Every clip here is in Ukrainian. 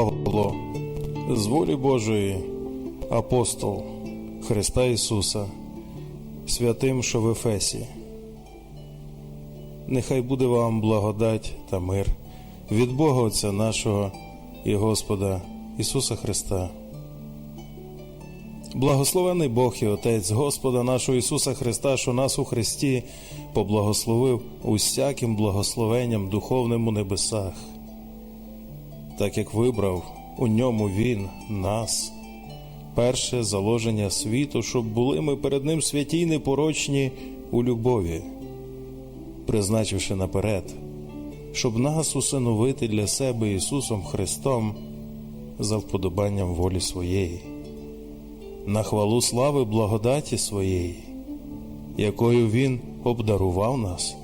Павло, з волі Божої, апостол Христа Ісуса, святим, що в Ефесі. Нехай буде вам благодать та мир від Бога Отця нашого і Господа Ісуса Христа. Благословений Бог і Отець Господа нашого Ісуса Христа, що нас у Христі поблагословив усяким благословенням духовним у небесах, так як вибрав у ньому Він нас, перше заложення світу, щоб були ми перед Ним святі й непорочні у любові, призначивши наперед, щоб нас усиновити для себе Ісусом Христом за вподобанням волі своєї на хвалу слави благодаті своєї, якою Він обдарував нас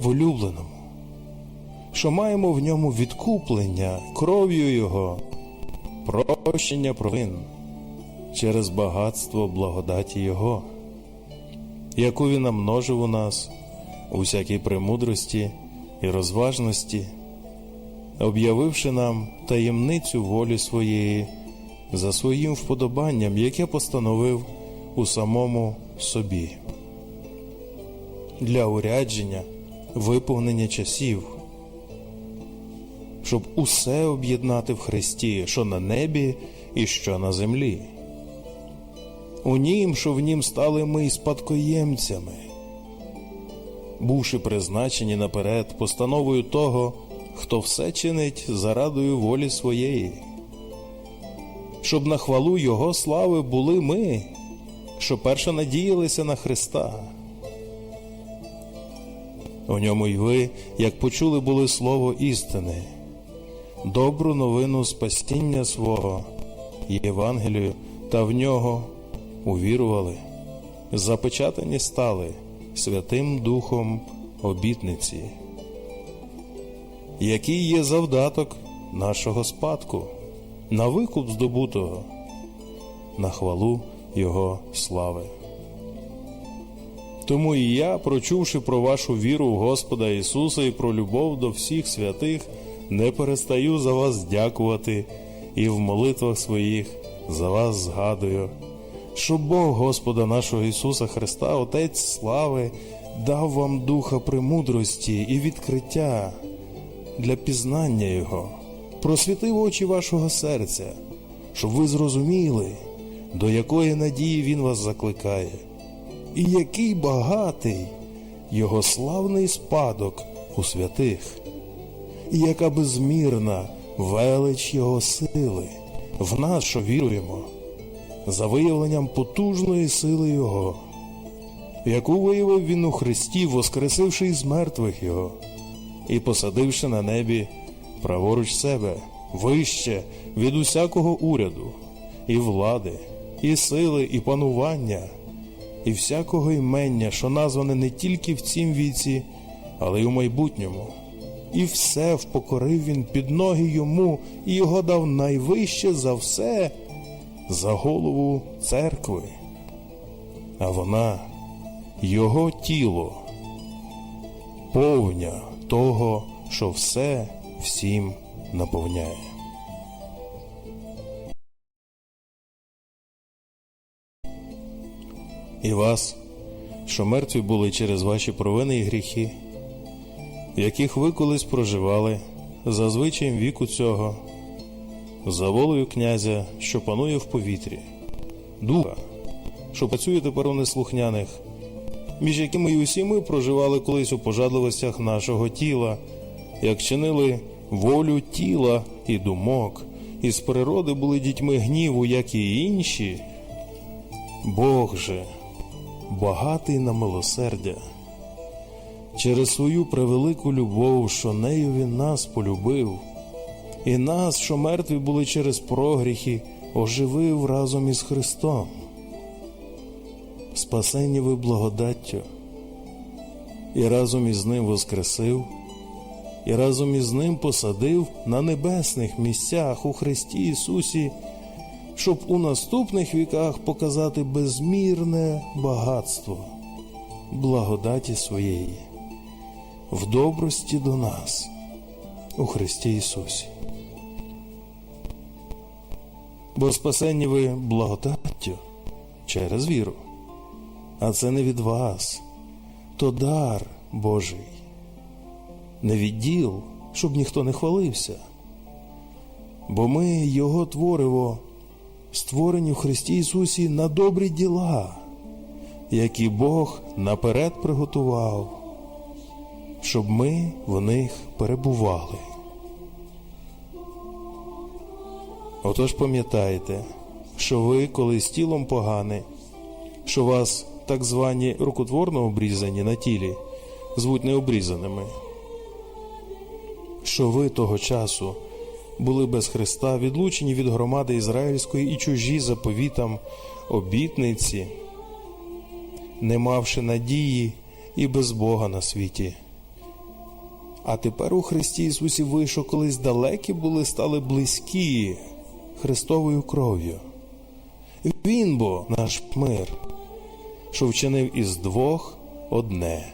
в улюбленому, що маємо в ньому відкуплення кров'ю Його, прощення провин через багатство благодаті Його, яку Він намножив у нас у всякій премудрості і розважності, об'явивши нам таємницю волі своєї за своїм вподобанням, яке постановив у самому собі. Для урядження, виповнення часів, щоб усе об'єднати в Христі, що на небі і що на землі. У нім, що в нім стали ми спадкоємцями, бувши призначені наперед постановою того, хто все чинить зарадою волі своєї щоб на хвалу Його слави були ми, що перше надіялися на Христа. У ньому й ви, як почули були слово істини, добру новину спастіння свого, Євангелію, та в нього увірували, запечатані стали Святим Духом обітниці, який є завдаток нашого спадку на викуп здобутого, на хвалу Його слави. Тому і я, прочувши про вашу віру в Господа Ісуса і про любов до всіх святих, не перестаю за вас дякувати і в молитвах своїх за вас згадую, що Бог Господа нашого Ісуса Христа, Отець слави, дав вам духа премудрості і відкриття для пізнання Його. Просвітив очі вашого серця, щоб ви зрозуміли, до якої надії Він вас закликає, і який багатий його славний спадок у святих, і яка безмірна велич Його сили в нас, що віруємо, за виявленням потужної сили Його, яку виявив Він у Христі, воскресивши із мертвих Його і посадивши на небі праворуч себе, вище від усякого уряду, і влади, і сили, і панування, і всякого імення, що назване не тільки в цім віці, але й у майбутньому. І все впокорив він під ноги йому, і його дав найвище за все, за голову церкви. А вона, його тіло, повня того, що все всім наповняє. І вас, що мертві були через ваші провини і гріхи, яких ви колись проживали за звичаєм віку цього, за волею князя, що панує в повітрі, духа, що працює тепер у неслухняних, між якими й усі ми проживали колись у пожадливостях нашого тіла, як чинили волю тіла і думок, і з природи були дітьми гніву, як і інші. Бог же, багатий на милосердя, через свою превелику любов, що нею він нас полюбив, і нас, що мертві були через прогріхи, оживив разом із Христом. Спасені ви благодаттю, і разом із ним воскресив і разом із ним посадив на небесних місцях у Христі Ісусі, щоб у наступних віках показати безмірне багатство благодаті своєї, в добрості до нас у Христі Ісусі. Бо спасені ви благодаттю через віру. А це не від вас, то дар Божий, не відділ, щоб ніхто не хвалився. Бо ми Його твориво, створені в Христі Ісусі на добрі діла, які Бог наперед приготував, щоб ми в них перебували. Отож пам'ятайте, що ви, коли з тілом погане, що вас так звані рукотворно обрізані на тілі, звуть необрізаними, що ви того часу були без Христа, відлучені від громади Ізраїльської і чужі заповітам обітниці, не мавши надії і без Бога на світі. А тепер у Христі Ісусі ви, що колись далекі були, стали близькі Христовою кров'ю. Він бо наш мир, що вчинив із двох одне,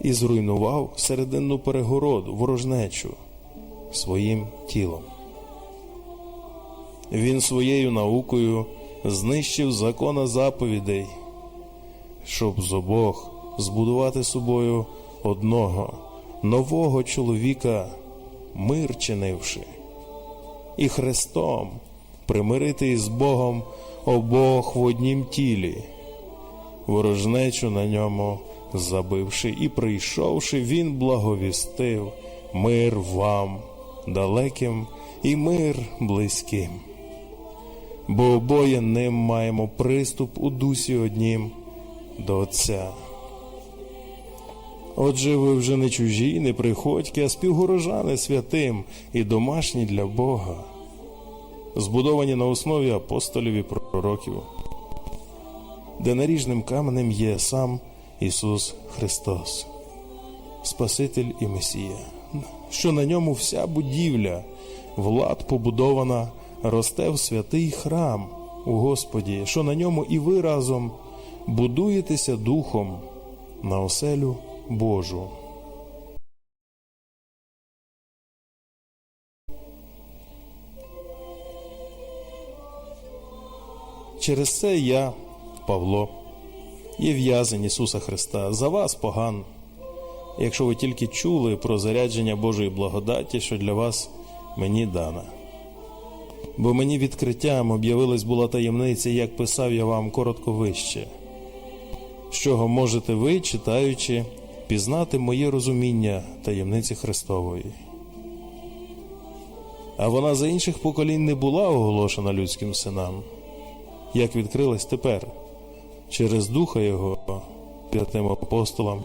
і зруйнував серединну перегороду, ворожнечу своїм тілом. Він своєю наукою знищив закона заповідей, щоб з обох збудувати собою одного нового чоловіка, мир чинивши, і Христом примирити із Богом обох в однім тілі, ворожнечу на ньому забивши і прийшовши, він благовістив мир вам далеким і мир близьким. Бо обоє ним маємо приступ у дусі однім до Отця. Отже, ви вже не чужі, не приходьки, а співгорожани святим і домашні для Бога, збудовані на основі апостолів і пророків, де наріжним каменем є сам Ісус Христос, Спаситель і Месія, що на ньому вся будівля, влад побудована, росте в святий храм у Господі, що на ньому і ви разом будуєтеся духом на оселю Божу. Через це я, Павло, є в'язень Ісуса Христа, за вас поган, якщо ви тільки чули про зарядження Божої благодаті, що для вас мені дана. Бо мені відкриттям об'явилась була таємниця, як писав я вам коротко вище, з чого можете ви, читаючи, пізнати моє розуміння таємниці Христової. А вона за інших поколінь не була оголошена людським синам, як відкрилась тепер через Духа Його святим апостолам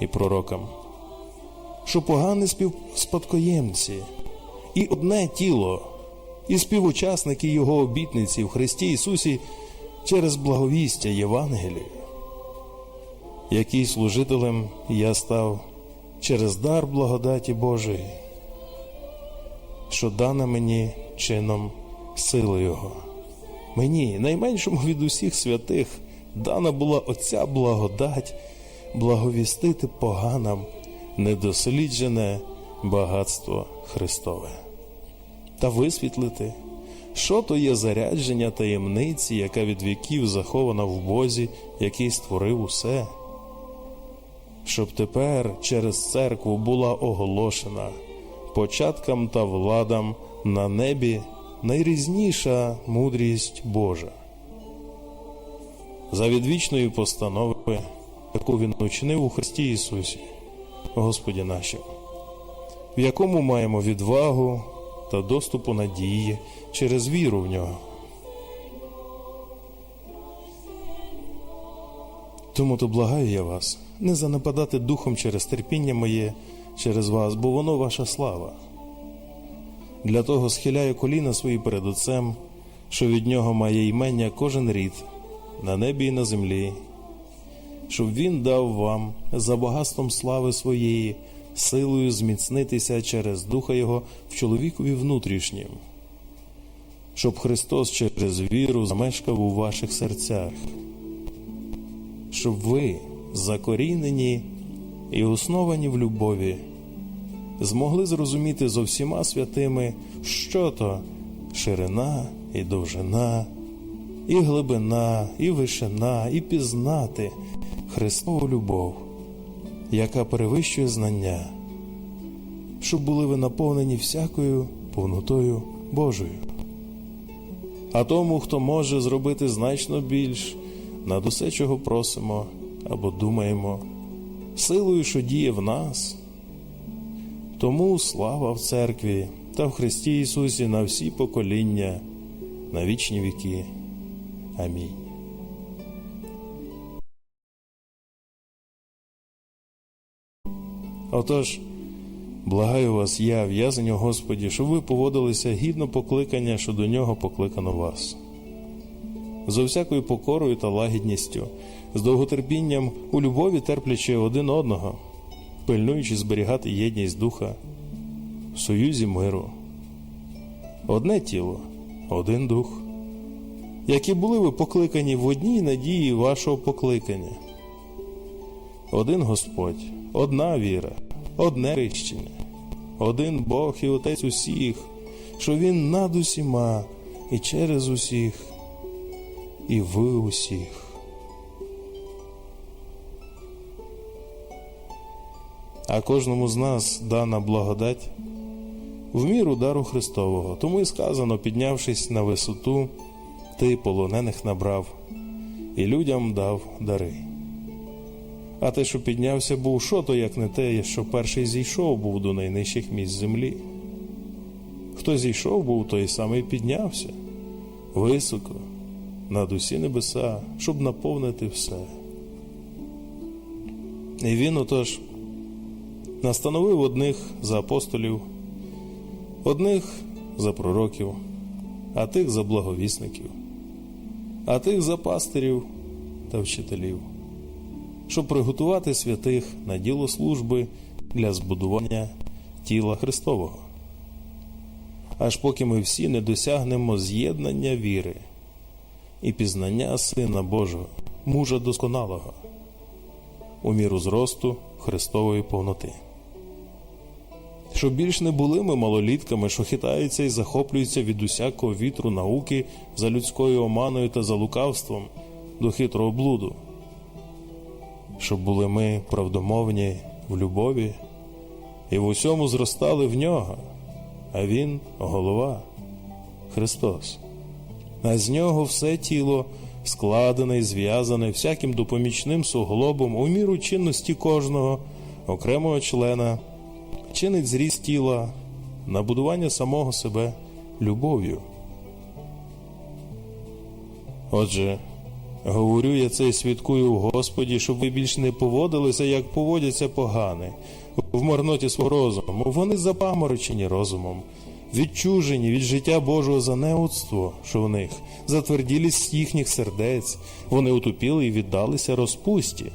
і пророкам, що погані співспадкоємці і одне тіло, і співучасники Його обітниці в Христі Ісусі через благовістя Євангелія який служителем я став через дар благодаті Божої, що дана мені чином сили Його. Мені, найменшому від усіх святих, дана була оця благодать благовістити поганам недосліджене багатство Христове та висвітлити, що то є зарядження таємниці, яка від віків захована в Бозі, який створив усе щоб тепер через церкву була оголошена початкам та владам на небі найрізніша мудрість Божа. За відвічної постанови, яку він учинив у Христі Ісусі, Господі нашому, в якому маємо відвагу та доступу надії через віру в нього. Тому то благаю я вас не занападати духом через терпіння моє, через вас, бо воно ваша слава. Для того схиляю коліна свої перед Отцем, що від нього має ймення кожен рід на небі і на землі, щоб він дав вам за багатством слави своєї, силою зміцнитися через Духа Його в чоловікові внутрішнім, щоб Христос через віру замешкав у ваших серцях щоб ви, закорінені і основані в любові, змогли зрозуміти зо всіма святими, що то ширина і довжина, і глибина, і вишина, і пізнати Христову любов, яка перевищує знання, щоб були ви наповнені всякою повнотою Божою. А тому, хто може зробити значно більш, над усе, чого просимо або думаємо, силою, що діє в нас. Тому слава в церкві та в Христі Ісусі на всі покоління, на вічні віки. Амінь. Отож, благаю вас, я, в'язень Господі, щоб ви поводилися гідно покликання, що до нього покликано вас. За всякою покорою та лагідністю, з довготерпінням у любові терплячи один одного, пильнуючи зберігати єдність духа, в союзі миру. Одне тіло, один дух, які були ви покликані в одній надії вашого покликання. Один Господь, одна віра, одне хрещення, один Бог і Отець усіх, що Він над усіма і через усіх, і в усіх. А кожному з нас дана благодать в міру дару Христового. Тому і сказано, піднявшись на висоту, ти полонених набрав і людям дав дари. А те, що піднявся, був що то, як не те, що перший зійшов був до найнижчих місць землі. Хто зійшов був, той самий піднявся високо, над усі небеса, щоб наповнити все. І він отож настановив одних за апостолів, одних за пророків, а тих за благовісників, а тих за пастирів та вчителів щоб приготувати святих на діло служби для збудування тіла Христового. Аж поки ми всі не досягнемо з'єднання віри і пізнання Сина Божого, мужа досконалого, у міру зросту Христової повноти. Щоб більш не були ми малолітками, що хитаються і захоплюються від усякого вітру науки за людською оманою та за лукавством до хитрого блуду щоб були ми правдомовні в любові і в усьому зростали в нього, а Він голова Христос. А з нього все тіло складене і зв'язане всяким допомічним суглобом у міру чинності кожного окремого члена, чинить зріст тіла, набудування самого себе любов'ю. Отже, Говорю я це і свідкую в Господі, щоб ви більш не поводилися, як поводяться погани, в марноті свого розуму. Вони запаморочені розумом, відчужені від життя Божого за неудство, що в них, затверділість їхніх сердець, вони утупіли і віддалися розпусті,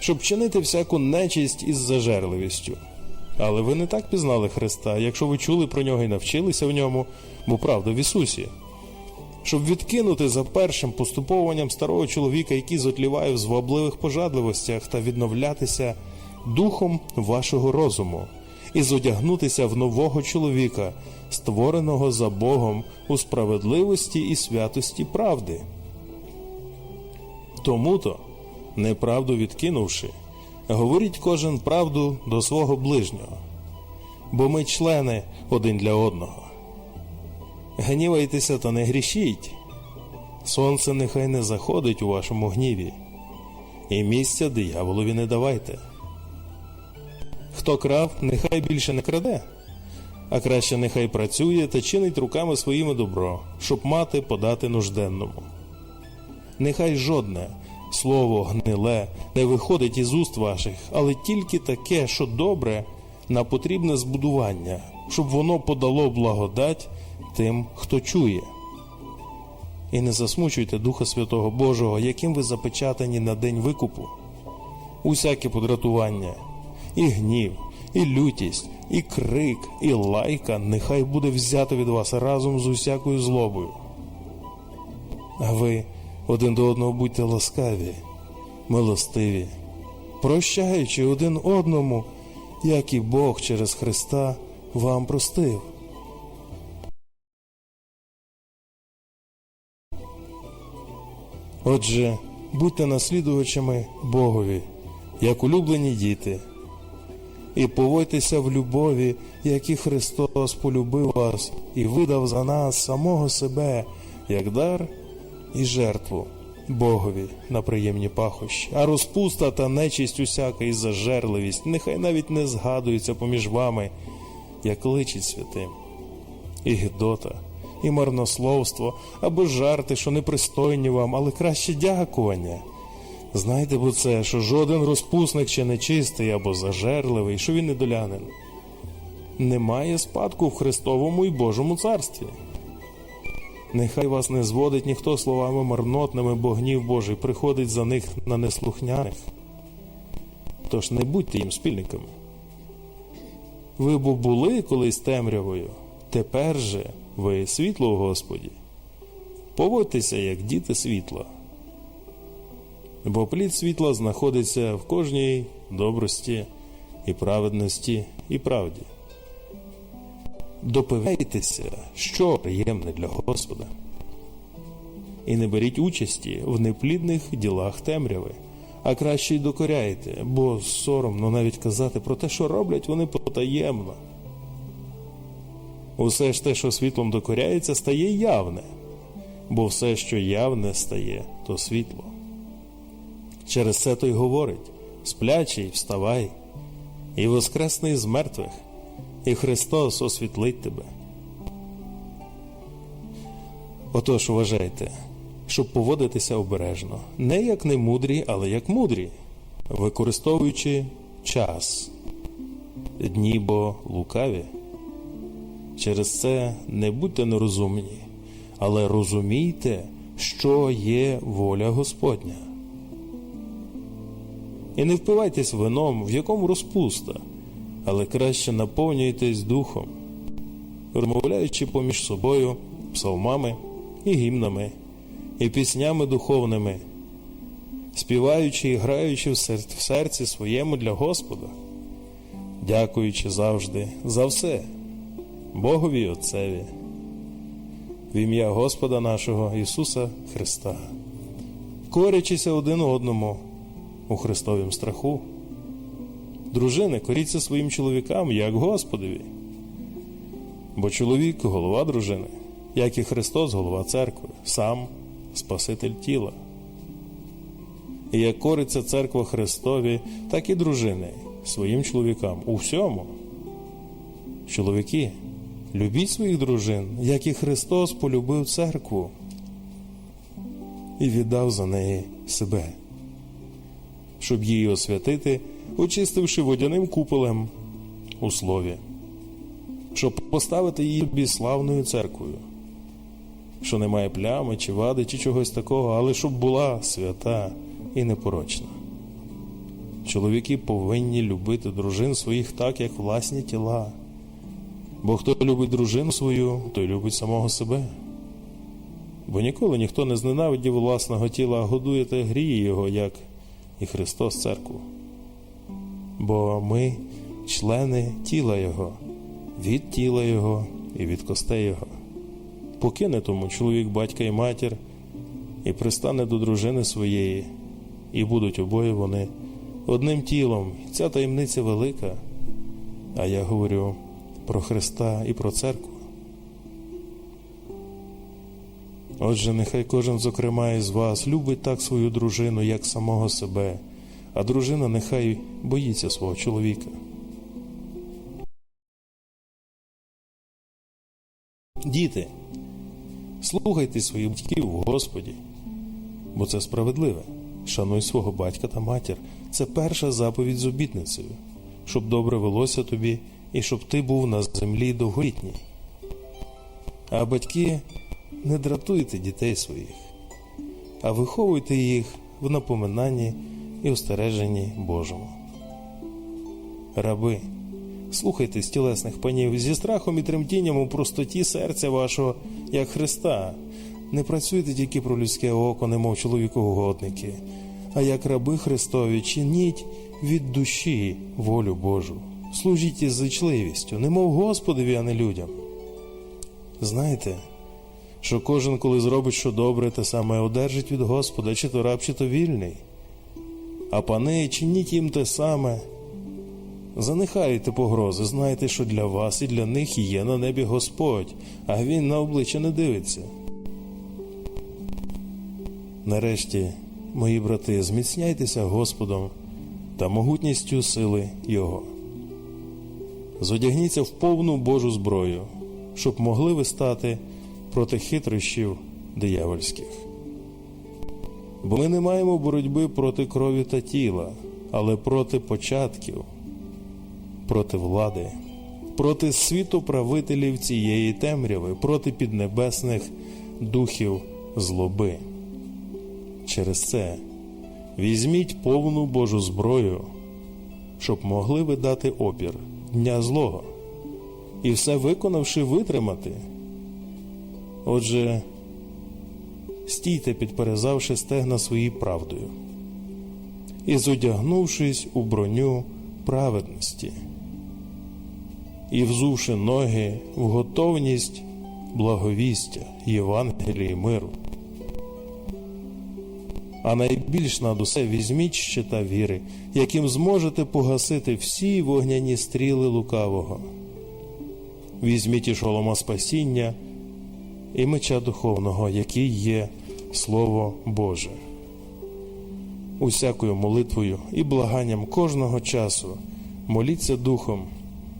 щоб чинити всяку нечисть із зажерливістю. Але ви не так пізнали Христа, якщо ви чули про нього і навчилися в ньому, бо правда в Ісусі щоб відкинути за першим поступованням старого чоловіка, який зотліває в звабливих пожадливостях, та відновлятися духом вашого розуму, і зодягнутися в нового чоловіка, створеного за Богом у справедливості і святості правди. Тому то, неправду відкинувши, говоріть кожен правду до свого ближнього, бо ми члени один для одного. Гнівайтеся та не грішіть. Сонце нехай не заходить у вашому гніві, і місця дияволові не давайте. Хто крав, нехай більше не краде, а краще нехай працює та чинить руками своїми добро, щоб мати подати нужденному. Нехай жодне слово гниле не виходить із уст ваших, але тільки таке, що добре на потрібне збудування, щоб воно подало благодать тим, хто чує. І не засмучуйте Духа Святого Божого, яким ви запечатані на день викупу. Усяке подратування, і гнів, і лютість, і крик, і лайка нехай буде взято від вас разом з усякою злобою. А ви один до одного будьте ласкаві, милостиві, прощаючи один одному, як і Бог через Христа вам простив. Отже, будьте наслідувачами Богові, як улюблені діти, і поводьтеся в любові, як і Христос полюбив вас і видав за нас самого себе, як дар і жертву Богові на приємні пахощі, а розпуста та нечисть усяка і зажерливість нехай навіть не згадуються поміж вами, як личить святим, і гидота, і марнословство, або жарти, що непристойні вам, але краще дякування. Знайте бо це, що жоден розпусник чи нечистий або зажерливий, що він недолянин, не має спадку в Христовому і Божому царстві. Нехай вас не зводить ніхто словами марнотними, бо гнів Божий приходить за них на неслухняних. Тож не будьте їм спільниками. Ви бо були колись темрявою, тепер же ви світло у Господі. Поводьтеся, як діти світла. Бо плід світла знаходиться в кожній добрості і праведності і правді. Допивайтеся, що приємне для Господа. І не беріть участі в неплідних ділах темряви, а краще й докоряйте, бо соромно навіть казати про те, що роблять вони потаємно. Усе ж те, що світлом докоряється, стає явне, бо все, що явне стає, то світло. Через це той говорить сплячий, вставай, і воскресний з мертвих, і Христос освітлить тебе. Отож вважайте, щоб поводитися обережно, не як немудрі, але як мудрі, використовуючи час, дні бо лукаві. Через це не будьте нерозумні, але розумійте, що є воля Господня. І не впивайтесь вином, в якому розпуста, але краще наповнюйтесь духом, розмовляючи поміж собою псалмами і гімнами, і піснями духовними, співаючи і граючи в серці своєму для Господа, дякуючи завжди за все, Богові й Отцеві, в ім'я Господа нашого Ісуса Христа, корячися один одному у Христовім страху. Дружини, коріться своїм чоловікам, як Господові. Бо чоловік голова дружини, як і Христос, голова церкви, сам Спаситель тіла. І як кориться церква Христові, так і дружини своїм чоловікам у всьому. Чоловіки, любіть своїх дружин, як і Христос полюбив церкву і віддав за неї себе щоб її освятити, очистивши водяним куполем у слові, щоб поставити її собі славною церквою, що не має плями чи вади, чи чогось такого, але щоб була свята і непорочна. Чоловіки повинні любити дружин своїх так, як власні тіла. Бо хто любить дружину свою, той любить самого себе. Бо ніколи ніхто не зненавидів власного тіла, а годує та гріє його, як і Христос церкву. Бо ми члени тіла Його, від тіла Його і від костей Його. Покине тому чоловік батька і матір, і пристане до дружини своєї, і будуть обоє вони одним тілом. Ця таємниця велика. А я говорю про Христа і про церкву. Отже, нехай кожен, зокрема, із вас любить так свою дружину, як самого себе, а дружина нехай боїться свого чоловіка. Діти, слухайте своїх батьків в Господі, бо це справедливе. Шануй свого батька та матір. Це перша заповідь з обітницею, щоб добре велося тобі і щоб ти був на землі довголітній. А батьки не дратуйте дітей своїх, а виховуйте їх в напоминанні і остереженні Божому. Раби, слухайте тілесних панів зі страхом і тремтінням у простоті серця вашого, як Христа. Не працюйте тільки про людське око, немов чоловікоугодники, а як раби Христові, чиніть від душі волю Божу. Служіть із зичливістю, немов Господові, а не людям. Знаєте, що кожен, коли зробить що добре, те саме одержить від Господа, чи то раб, чи то вільний. А пани, чиніть їм те саме. Занехайте погрози, знайте, що для вас і для них є на небі Господь, а Він на обличчя не дивиться. Нарешті, мої брати, зміцняйтеся Господом та могутністю сили Його. Зодягніться в повну Божу зброю, щоб могли ви стати проти хитрощів диявольських. Бо ми не маємо боротьби проти крові та тіла, але проти початків, проти влади, проти світоправителів цієї темряви, проти піднебесних духів злоби. Через це візьміть повну Божу зброю, щоб могли ви дати опір дня злого, і все виконавши витримати. Отже, стійте, підперезавши стегна свої правдою, і зодягнувшись у броню праведності, і взувши ноги в готовність благовістя Євангелії миру. А найбільш над усе візьміть щита віри, яким зможете погасити всі вогняні стріли лукавого. Візьміть і шолома спасіння і меча духовного, який є Слово Боже. Усякою молитвою і благанням кожного часу моліться духом,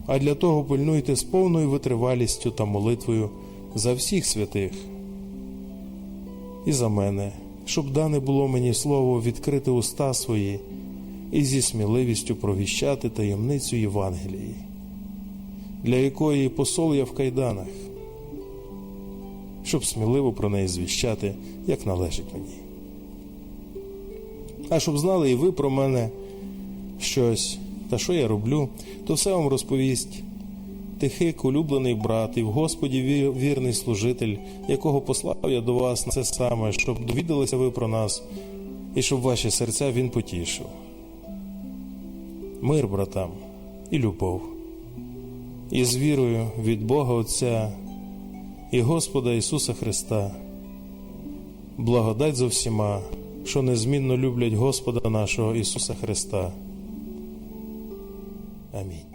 а для того пильнуйте з повною витривалістю та молитвою за всіх святих і за мене, щоб дане було мені слово відкрити уста свої і зі сміливістю провіщати таємницю Євангелії, для якої посол я в кайданах, щоб сміливо про неї звіщати, як належить мені. А щоб знали і ви про мене щось, та що я роблю, то все вам розповість Тихик, улюблений брат, і в Господі вірний служитель, якого послав я до вас на це саме, щоб довідалися ви про нас, і щоб ваші серця він потішив. Мир братам і любов, і з вірою від Бога Отця і Господа Ісуса Христа, благодать за всіма, що незмінно люблять Господа нашого Ісуса Христа. Амінь.